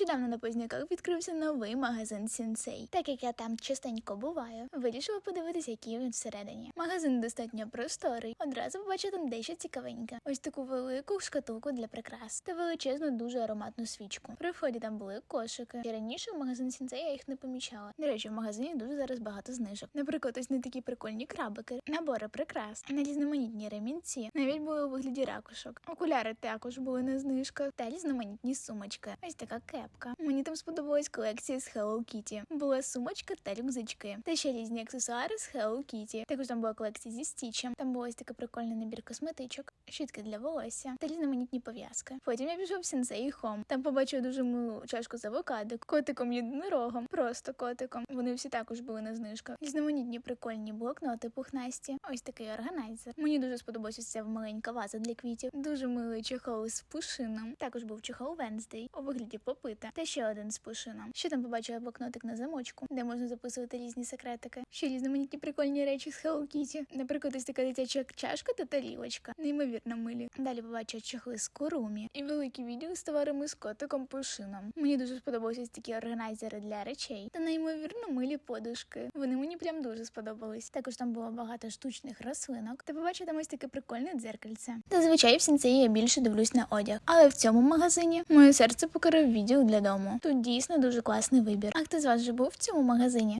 Нещодавно на Позняках відкрився новий магазин Сінсей. Так як я там частенько буваю, вирішила подивитися, який він всередині. Магазин достатньо просторий. Одразу побачила там дещо цікавеньке. Ось таку велику шкатулку для прикрас та величезну, дуже ароматну свічку. При вході там були кошики. І раніше в магазин Сінсей я їх не помічала. До речі, в магазині дуже зараз багато знижок. Наприклад, ось не такі прикольні крабики, набори прикрас, на різноманітні ремінці, навіть були у вигляді ракушок. Окуляри також були на знижках та різноманітні сумочки. Ось така кепка. Мені там сподобалась колекція з Hello Kitty. Була сумочка та рюкзачки. Та ще різні аксесуари з Hello Kitty. Також там була колекція зі стічем. Там був ось такий прикольний набір косметичок, щітки для волосся та різноманітні пов'язки. Потім я пішов в Sensei Home. Там побачив дуже милу чашку з авокадо, котиком єдинорогом, просто котиком. Вони всі також були на знижках. Різноманітні прикольні блокноти, пухнасті. Ось такий органайзер. Мені дуже сподобалася ця маленька ваза для квітів. Дуже милий чехол з пушином. Також був чехол Венздей у вигляді попита. Та ще один з пушином. Ще там побачила блокнотик на замочку, де можна записувати різні секретики. Ще різноманітні прикольні речі з Hello Kitty. Наприклад, ось така дитяча чашка та тарілочка. Неймовірно милі. Далі побачила чехли з курумі і великий відділ з товарами з котиком пушином. Мені дуже сподобалися такі органайзери для речей та неймовірно милі подушки. Вони мені прям дуже сподобались. Також там було багато штучних рослинок. Та побачила там ось таке прикольне дзеркальце. Зазвичай в сінцеї я більше дивлюсь на одяг, але в цьому магазині моє серце покорив відділ для дому. Тут дійсно дуже класний вибір. А хто з вас вже був в цьому магазині?